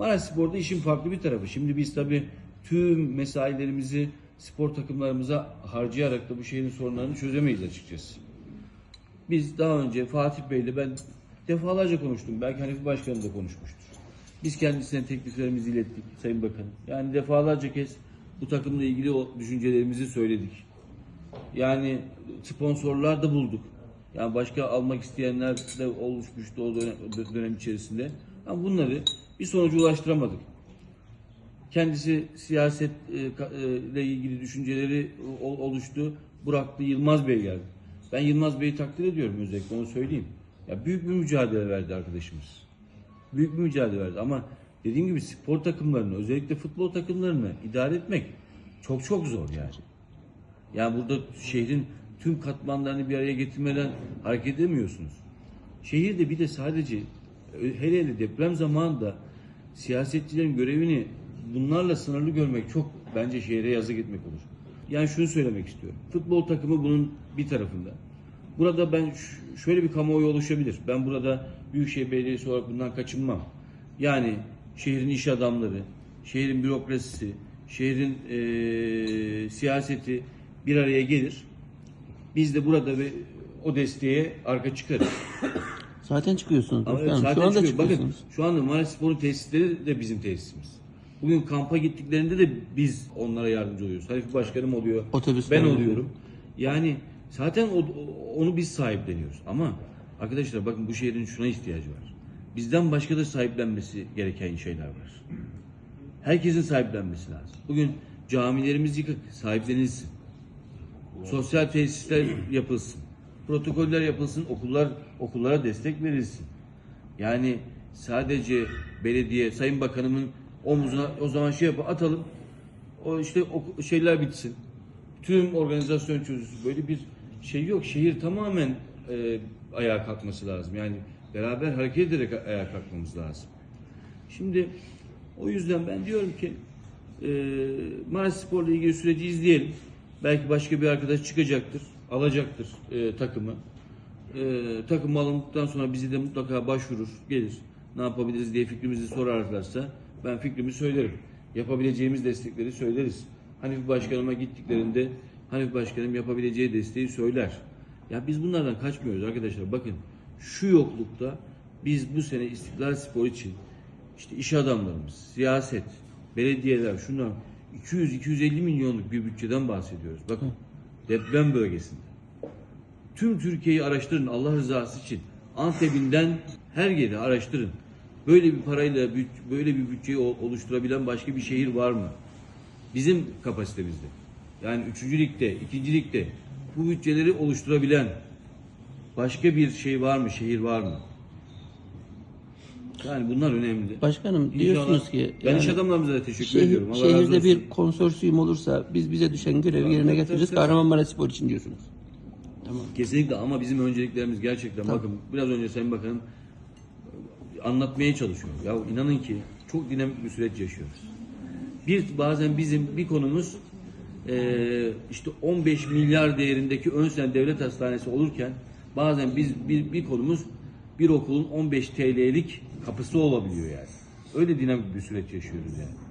Maraş Spor'da işin farklı bir tarafı. Şimdi biz tabii tüm mesailerimizi spor takımlarımıza harcayarak da bu şehrin sorunlarını çözemeyiz açıkçası. Biz daha önce Fatih Bey'le ben defalarca konuştum. Belki Hanifi Başkanım da konuşmuştur. Biz kendisine tekliflerimizi ilettik Sayın Bakanım. Yani defalarca kez bu takımla ilgili o düşüncelerimizi söyledik. Yani sponsorlar da bulduk. Yani başka almak isteyenler de oluşmuştu o dönem, dönem içerisinde. Ama bunları bir sonuca ulaştıramadık. Kendisi siyaset e, e, ilgili düşünceleri ol- oluştu. Bıraktı Yılmaz Bey geldi. Ben Yılmaz Bey'i takdir ediyorum özellikle onu söyleyeyim. Ya büyük bir mücadele verdi arkadaşımız. Büyük bir mücadele verdi ama dediğim gibi spor takımlarını özellikle futbol takımlarını idare etmek çok çok zor yani. Yani burada şehrin tüm katmanlarını bir araya getirmeden hareket edemiyorsunuz. Şehirde bir de sadece hele hele deprem zamanında siyasetçilerin görevini bunlarla sınırlı görmek çok bence şehre yazık etmek olur. Yani şunu söylemek istiyorum. Futbol takımı bunun bir tarafında. Burada ben şöyle bir kamuoyu oluşabilir. Ben burada Büyükşehir Belediyesi olarak bundan kaçınmam. Yani şehrin iş adamları, şehrin bürokrasisi, şehrin eee, siyaseti bir araya gelir. Biz de burada ve o desteğe arka çıkarız. Zaten çıkıyorsunuz. Ama başkanım. zaten Şu anda çıkıyor. Bakın şu anda Maraş Spor'un tesisleri de bizim tesisimiz. Bugün kampa gittiklerinde de biz onlara yardımcı oluyoruz. Halife Başkanım oluyor. Otobüsler ben oluyor. oluyorum. Yani zaten o- onu biz sahipleniyoruz. Ama arkadaşlar bakın bu şehrin şuna ihtiyacı var. Bizden başka da sahiplenmesi gereken şeyler var. Herkesin sahiplenmesi lazım. Bugün camilerimiz yıkık, sahiplenilsin. Sosyal tesisler yapılsın. Protokoller yapılsın, okullar okullara destek verilsin. Yani sadece belediye, Sayın Bakanımın omuzuna o zaman şey yapalım, atalım. O işte o şeyler bitsin. Tüm organizasyon çözülsün. Böyle bir şey yok. Şehir tamamen e, ayağa kalkması lazım. Yani beraber hareket ederek ayağa kalkmamız lazım. Şimdi o yüzden ben diyorum ki e, Maraş Spor'la ilgili süreci izleyelim. Belki başka bir arkadaş çıkacaktır, alacaktır e, takımı. E, takım alındıktan sonra bizi de mutlaka başvurur, gelir. Ne yapabiliriz diye fikrimizi sorarlarsa ben fikrimi söylerim. Yapabileceğimiz destekleri söyleriz. Hanifi Başkanıma gittiklerinde Hanifi Başkanım yapabileceği desteği söyler. Ya biz bunlardan kaçmıyoruz arkadaşlar. Bakın şu yoklukta biz bu sene İstiklal Spor için işte iş adamlarımız, siyaset, belediyeler, şunlar 200-250 milyonluk bir bütçeden bahsediyoruz. Bakın deprem bölgesinde. Tüm Türkiye'yi araştırın Allah rızası için. Antep'inden her yeri araştırın. Böyle bir parayla böyle bir bütçeyi oluşturabilen başka bir şehir var mı? Bizim kapasitemizde. Yani 3. ligde, 2. ligde bu bütçeleri oluşturabilen başka bir şey var mı, şehir var mı? Yani bunlar önemli. Başkanım İnşallah- diyorsunuz ki ben iş yani adamlarımıza da teşekkür şehir- ediyorum. Allah razı şehirde olsun. bir konsorsiyum olursa biz bize düşen görevi Tabii, yerine getireceğiz. Kahramanmaraş Spor için diyorsunuz. Tamam. Kesinlikle ama bizim önceliklerimiz gerçekten bakın biraz önce Sayın Bakanım e, anlatmaya çalışıyor. Ya inanın ki çok dinamik bir süreç yaşıyoruz. Bir bazen bizim bir konumuz e, işte 15 milyar değerindeki Önsen Devlet Hastanesi olurken bazen biz bir, bir konumuz bir okulun 15 TL'lik kapısı olabiliyor yani. Öyle dinamik bir süreç yaşıyoruz yani.